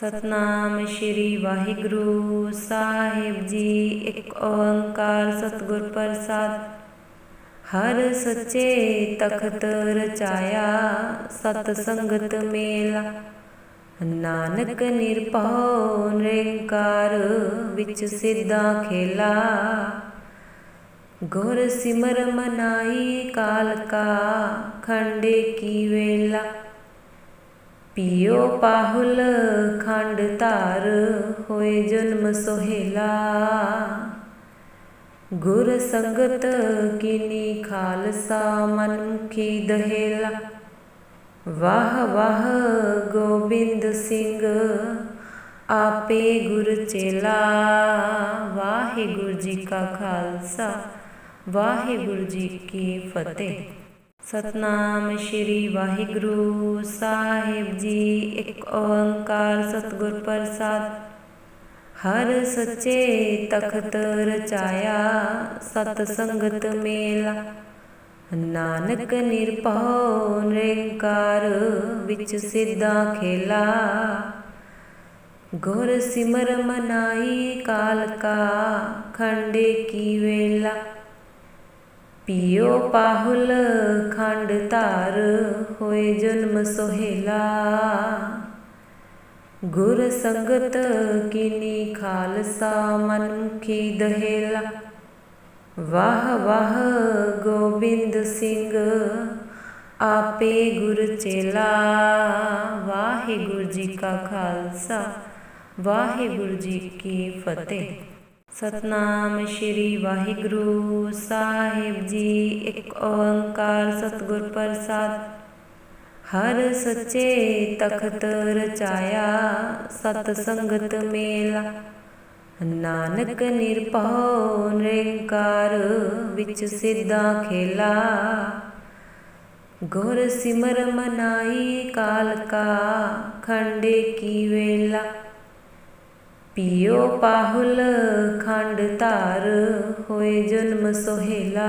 ਸਤਨਾਮ ਸ਼੍ਰੀ ਵਾਹਿਗੁਰੂ ਸਾਹਿਬ ਜੀ। ਇੱਕ ਓੰਕਾਰ ਸਤਿਗੁਰ ਪ੍ਰਸਾਦ। ਹਰ ਸੱਚੇ ਤਖਤ ਰਚਾਇਆ, ਸਤ ਸੰਗਤ ਮੇਲਾ। ਨਾਨਕ ਨਿਰਭਉ ਨਿਰੰਕਾਰ ਵਿੱਚ ਸਿੱਧਾ ਖੇਲਾ। ਗੁਰ ਸਿਮਰ ਮਨਾਈ ਕਾਲ ਕਾ ਖੰਡੇ ਕੀ ਵੇਲਾ। ਪਿਓ ਪਾਹੁਲ ਖੰਡ ਧਾਰ, ਹੋਏ ਜਨਮ ਸੋਹੇਲਾ। ਗੁਰ ਸੰਗਤ ਕੀਨੀ ਖਾਲਸਾ, ਮਨ ਮੁਖੀ ਦਹੇਲਾ। ਵਾਹ ਵਾਹ ਗੋਬਿੰਦ ਸਿੰਘ, ਆਪੇ ਗੁਰ ਚੇਲਾ। ਵਾਹਿਗੁਰੂ ਜੀ ਕਾ ਖਾਲਸਾ, ਵਾਹਿਗੁਰੂ ਜੀ ਕੀ ਫਤਿਹ। ਸਤਨਾਮ ਸ਼੍ਰੀ ਵਾਹਿਗੁਰੂ ਸਾਹਿਬ ਜੀ। ਇੱਕ ਓੰਕਾਰ ਸਤਿਗੁਰ ਪ੍ਰਸਾਦ। ਹਰ ਸੱਚੇ ਤਖਤ ਰਚਾਇਆ, ਸਤ ਸੰਗਤ ਮੇਲਾ। ਨਾਨਕ ਨਿਰਭਉ ਨਿਰੰਕਾਰ ਵਿੱਚ ਸਿੱਧਾ ਖੇਲਾ। ਗੁਰ ਸਿਮਰ ਮਨਾਈ ਕਾਲ ਕਾ ਖੰਡੇ ਕੀ ਵੇਲਾ। ਪਿਓ ਪਾਹੁਲ ਖੰਡ ਧਾਰ, ਹੋਏ ਜਨਮ ਸੋਹੇਲਾ। ਗੁਰ ਸੰਗਤ ਕੀਨੀ ਖਾਲਸਾ, ਮਨ ਮੁਖੀ ਦਹੇਲਾ। ਵਾਹ ਵਾਹ ਗੋਬਿੰਦ ਸਿੰਘ, ਆਪੇ ਗੁਰ ਚੇਲਾ। ਵਾਹਿਗੁਰੂ ਜੀ ਕਾ ਖਾਲਸਾ, ਵਾਹਿਗੁਰੂ ਜੀ ਕੀ ਫਤਿਹ। ਸਤਨਾਮ ਸ਼੍ਰੀ ਵਾਹਿਗੁਰੂ ਸਾਹਿਬ ਜੀ। ਇੱਕ ਓੰਕਾਰ ਸਤਿਗੁਰ ਪ੍ਰਸਾਦ। ਹਰ ਸੱਚੇ ਤਖਤ ਰਚਾਇਆ, ਸਤ ਸੰਗਤ ਮੇਲਾ। ਨਾਨਕ ਨਿਰਭਉ ਨਿਰੰਕਾਰ ਵਿੱਚ ਸਿੱਧਾ ਖੇਲਾ। ਗੁਰ ਸਿਮਰ ਮਨਾਈ ਕਾਲ ਕਾ ਖੰਡੇ ਕੀ ਵੇਲਾ। ਪਿਓ ਪਾਹੁਲ ਖੰਡ ਧਾਰ, ਹੋਏ ਜਨਮ ਸੋਹਿਲਾ।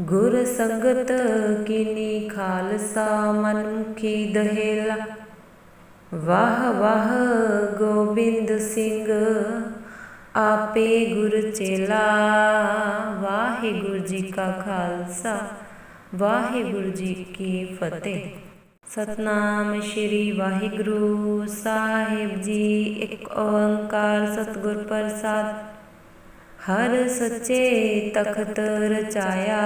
ਗੁਰ ਸੰਗਤ ਕੀਨੀ ਖਾਲਸਾ, ਮਨ ਮੁਖੀ ਦਹੇਲਾ। ਵਾਹ ਵਾਹ ਗੋਬਿੰਦ ਸਿੰਘ, ਆਪੇ ਗੁਰ ਚੇਲਾ। ਵਾਹਿਗੁਰੂ ਜੀ ਕਾ ਖਾਲਸਾ, ਵਾਹਿਗੁਰੂ ਜੀ ਕੀ ਫਤਿਹ। ਸਤਨਾਮ ਸ਼੍ਰੀ ਵਾਹਿਗੁਰੂ ਸਾਹਿਬ ਜੀ। ਇੱਕ ਓੰਕਾਰ ਸਤਿਗੁਰ ਪ੍ਰਸਾਦ। ਹਰ ਸੱਚੇ ਤਖਤ ਰਚਾਇਆ,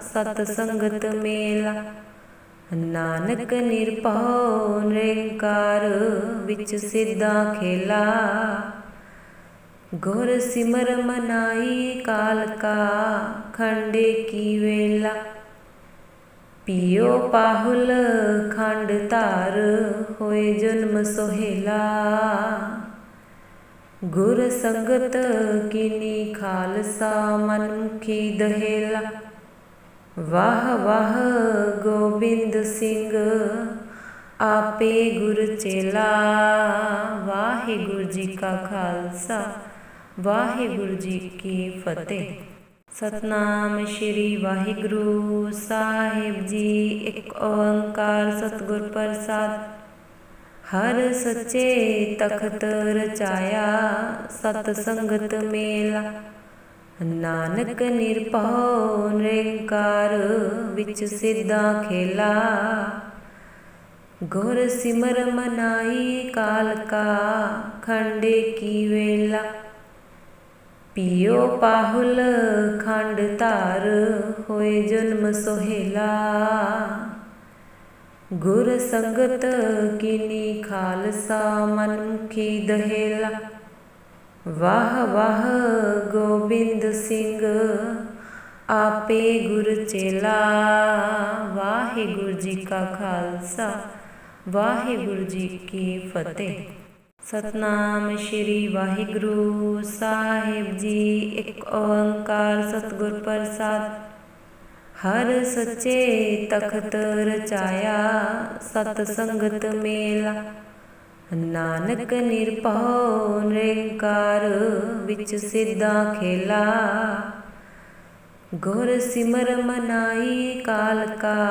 ਸਤ ਸੰਗਤ ਮੇਲਾ। ਨਾਨਕ ਨਿਰਭਉ ਨਿਰੰਕਾਰ ਵਿੱਚ ਸਿੱਧਾ ਖੇਲਾ। ਗੁਰ ਸਿਮਰ ਮਨਾਈ ਕਾਲ ਕਾ ਖੰਡੇ ਕੀ ਵੇਲਾ। ਪਿਓ ਪਾਹੁਲ ਖੰਡ ਧਾਰ, ਹੋਏ ਜਨਮ ਸੋਹੇਲਾ। ਗੁਰ ਸੰਗਤ ਕੀਨੀ ਖਾਲਸਾ, ਮਨ ਮੁਖੀ ਦਹੇਲਾ। ਵਾਹ ਵਾਹ ਗੋਬਿੰਦ ਸਿੰਘ, ਆਪੇ ਗੁਰ ਚੇਲਾ। ਵਾਹਿਗੁਰੂ ਜੀ ਕਾ ਖਾਲਸਾ, ਵਾਹਿਗੁਰੂ ਜੀ ਕੀ ਫਤਿਹ। ਸਤਨਾਮ ਸ਼੍ਰੀ ਵਾਹਿਗੁਰੂ ਸਾਹਿਬ ਜੀ। ਇੱਕ ਓੰਕਾਰ ਸਤਿਗੁਰ ਪ੍ਰਸਾਦ। ਹਰ ਸੱਚੇ ਤਖਤ ਰਚਾਇਆ, ਸਤ ਸੰਗਤ ਮੇਲਾ। ਨਾਨਕ ਨਿਰਭਉ ਨਿਰੰਕਾਰ ਵਿੱਚ ਸਿੱਧਾ ਖੇਲਾ। ਗੁਰ ਸਿਮਰ ਮਨਾਈ ਕਾਲ ਕਾ ਖੰਡੇ ਕੀ ਵੇਲਾ। ਪਿਓ ਪਾਹੁਲ ਖੰਡ ਧਾਰ, ਹੋਏ ਜਨਮ ਸੋਹੇਲਾ। ਗੁਰ ਸੰਗਤ ਕੀਨੀ ਖਾਲਸਾ ਮਨ ਮੁਖੀ ਦਹੇਲਾ। ਵਾਹ ਵਾਹ ਗੋਬਿੰਦ ਸਿੰਘ, ਆਪੇ ਗੁਰ ਚੇਲਾ। ਵਾਹਿਗੁਰੂ ਜੀ ਕਾ ਖਾਲਸਾ, ਵਾਹਿਗੁਰੂ ਜੀ ਕੀ ਫਤਿਹ। ਸਤਨਾਮ ਸ਼੍ਰੀ ਵਾਹਿਗੁਰੂ ਸਾਹਿਬ ਜੀ। ਇੱਕ ਓੰਕਾਰ ਸਤਿਗੁਰ ਪ੍ਰਸਾਦ। ਹਰ ਸੱਚੇ ਤਖਤ ਰਚਾਇਆ, ਸਤ ਸੰਗਤ ਮੇਲਾ। ਨਾਨਕ ਨਿਰਭਉ ਨਿਰੰਕਾਰ ਵਿੱਚ ਸਿੱਧਾ ਖੇਲਾ। ਗੁਰ ਸਿਮਰ ਮਨਾਈ ਕਾਲ ਕਾ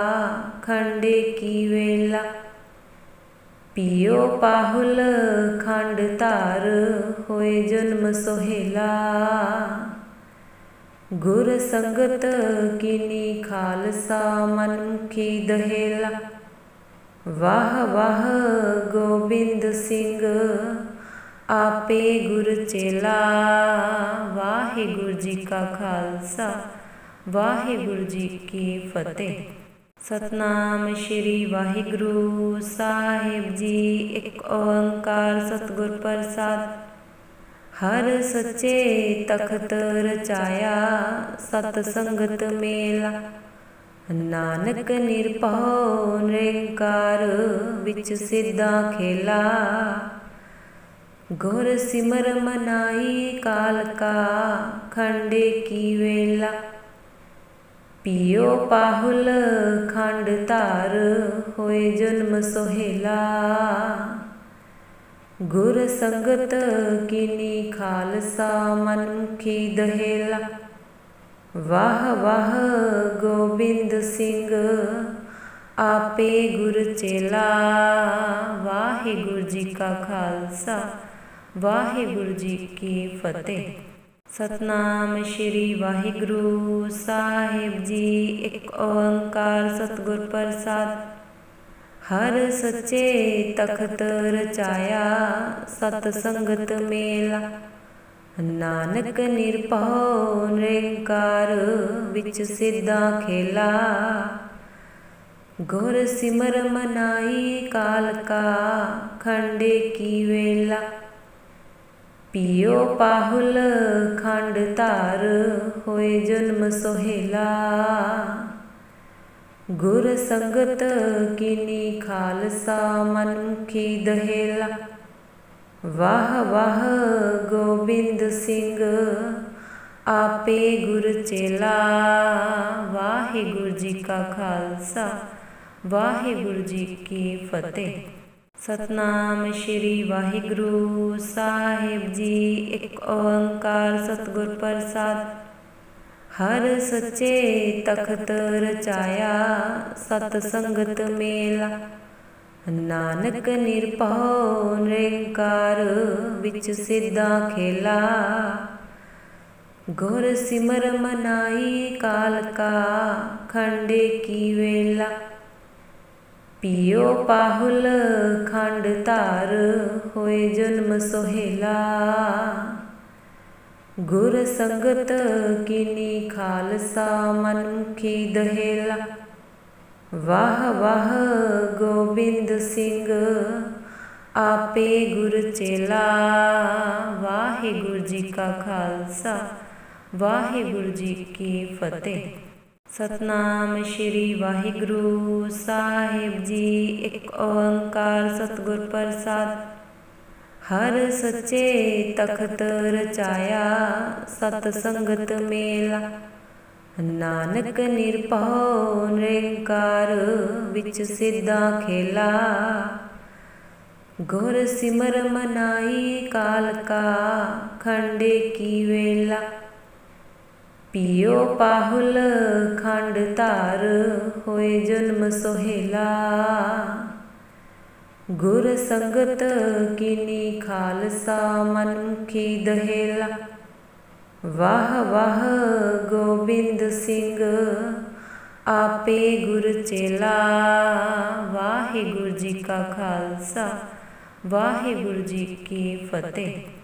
ਖੰਡੇ ਕੀ ਵੇਲਾ। ਪੀਓ ਪਾਹੁਲ ਖੰਡ ਧਾਰ, ਹੋਏ ਜਨਮ ਸੋਹੇਲਾ। ਗੁਰ ਸੰਗਤ ਕੀਨੀ ਖਾਲਸਾ ਮਨਮੁਖੀ ਦਹੇਲਾ। ਵਾਹ ਵਾਹ ਗੋਬਿੰਦ ਸਿੰਘ, ਆਪੇ ਗੁਰ ਚੇਲਾ। ਵਾਹਿਗੁਰੂ ਜੀ ਕਾ ਖਾਲਸਾ, ਵਾਹਿਗੁਰੂ ਜੀ ਕੀ ਫਤਿਹ। ਸਤਨਾਮ ਸ਼੍ਰੀ ਵਾਹਿਗੁਰੂ ਸਾਹਿਬ ਜੀ। ਇੱਕ ਓੰਕਾਰ ਸਤਿਗੁਰ ਪ੍ਰਸਾਦ। ਹਰ ਸੱਚੇ ਤਖਤ ਰਚਾਇਆ, ਸਤ ਸੰਗਤ ਮੇਲਾ। ਨਾਨਕ ਨਿਰਭਉ ਨਿਰੰਕਾਰ ਵਿੱਚ ਸਿੱਧਾ ਖੇਲਾ। ਗੁਰ ਸਿਮਰ ਮਨਾਈ ਕਾਲ ਕਾ ਖੰਡੇ ਕੀ ਵੇਲਾ। ਪੀਓ ਪਾਹੁਲ ਖੰਡ ਧਾਰ, ਹੋਏ ਜਨਮ ਸੋਹੇਲਾ। ਗੁਰ ਸੰਗਤ ਕੀਨੀ ਖਾਲਸਾ ਮਨਮੁਖੀ ਦਹੇਲਾ। ਵਾਹ ਵਾਹ ਗੋਬਿੰਦ ਸਿੰਘ, ਆਪੇ ਗੁਰ ਚੇਲਾ। ਵਾਹਿਗੁਰੂ ਜੀ ਕਾ ਖਾਲਸਾ, ਵਾਹਿਗੁਰੂ ਜੀ ਕੀ ਫਤਿਹ। ਸਤਨਾਮ ਸ਼੍ਰੀ ਵਾਹਿਗੁਰੂ ਸਾਹਿਬ ਜੀ। ਇੱਕ ਓੰਕਾਰ ਸਤਿਗੁਰ ਪ੍ਰਸਾਦ। ਹਰ ਸੱਚੇ ਤਖਤ ਰਚਾਇਆ ਸਤ ਸੰਗਤ ਮੇਲਾ। ਨਾਨਕ ਨਿਰਭਉ ਨਿਰੰਕਾਰ ਵਿੱਚ ਸਿੱਧਾ ਖੇਲਾ। ਗੁਰ ਸਿਮਰ ਮਨਾਈ ਕਾਲ ਕਾ ਖੰਡੇ ਕੀ ਵੇਲਾ। ਪੀਓ ਪਾਹੁਲ ਖੰਡ ਧਾਰ, ਹੋਏ ਜਨਮ ਸੋਹੇਲਾ। ਗੁਰ ਸੰਗਤ ਕੀਨੀ ਖਾਲਸਾ ਮਨਮੁਖੀ ਦਹੇਲਾ। ਵਾਹ ਵਾਹ ਗੋਬਿੰਦ ਸਿੰਘ, ਆਪੇ ਗੁਰ ਚੇਲਾ। ਵਾਹਿਗੁਰੂ ਜੀ ਕਾ ਖਾਲਸਾ, ਵਾਹਿਗੁਰੂ ਜੀ ਕੀ ਫਤਿਹ। ਸਤਨਾਮ ਸ਼੍ਰੀ ਵਾਹਿਗੁਰੂ ਸਾਹਿਬ ਜੀ। ਇੱਕ ਓੰਕਾਰ ਸਤਿਗੁਰ ਪ੍ਰਸਾਦ। ਹਰ ਸੱਚੇ ਤਖਤ ਰਚਾਇਆ, ਸਤ ਸੰਗਤ ਮੇਲਾ। ਨਾਨਕ ਨਿਰਭਉ ਨਿਰੰਕਾਰ ਵਿੱਚ ਸਿੱਧਾ ਖੇਲਾ। ਗੁਰ ਸਿਮਰ ਮਨਾਈ ਕਾਲ ਕਾ ਖੰਡੇ ਕੀ ਵੇਲਾ। ਪੀਓ ਪਾਹੁਲ ਖੰਡ ਧਾਰ, ਹੋਏ ਜ਼ੁਲਮ ਸੋਹੇਲਾ। ਗੁਰ ਸੰਗਤ ਕੀਨੀ ਖਾਲਸਾ ਮਨਮੁਖੀ ਦਹੇਲਾ। ਵਾਹ ਵਾਹ ਗੋਬਿੰਦ ਸਿੰਘ, ਆਪੇ ਗੁਰ ਚੇਲਾ। ਵਾਹਿਗੁਰੂ ਜੀ ਕਾ ਖਾਲਸਾ, ਵਾਹਿਗੁਰੂ ਜੀ ਕੀ ਫਤਿਹ। ਸਤਨਾਮ ਸ਼੍ਰੀ ਵਾਹਿਗੁਰੂ ਸਾਹਿਬ ਜੀ। ਇੱਕ ਓੰਕਾਰ ਸਤਿਗੁਰ ਪ੍ਰਸਾਦ। ਹਰ ਸੱਚੇ ਤਖਤ ਰਚਾਇਆ, ਸਤ ਸੰਗਤ ਮੇਲਾ। ਨਾਨਕ ਨਿਰਭਉ ਨਿਰੰਕਾਰ ਵਿੱਚ ਸਿੱਧਾ ਖੇਲਾ। ਗੁਰ ਸਿਮਰ ਮਨਾਈ ਕਾਲ ਕਾ ਖੰਡੇ ਕੀ ਵੇਲਾ। ਪੀਓ ਪਾਹੁਲ ਖੰਡ ਧਾਰ, ਹੋਏ ਜ਼ੁਲਮ ਸੋਹੇਲਾ। ਗੁਰ ਸੰਗਤ ਕੀਨੀ ਖਾਲਸਾ ਮਨਮੁਖੀ ਦਹੇਲਾ। ਵਾਹ ਵਾਹ ਗੋਬਿੰਦ ਸਿੰਘ, ਆਪੇ ਗੁਰ ਚੇਲਾ। ਵਾਹਿਗੁਰੂ ਜੀ ਕਾ ਖਾਲਸਾ, ਵਾਹਿਗੁਰੂ ਜੀ ਕੀ ਫਤਿਹ।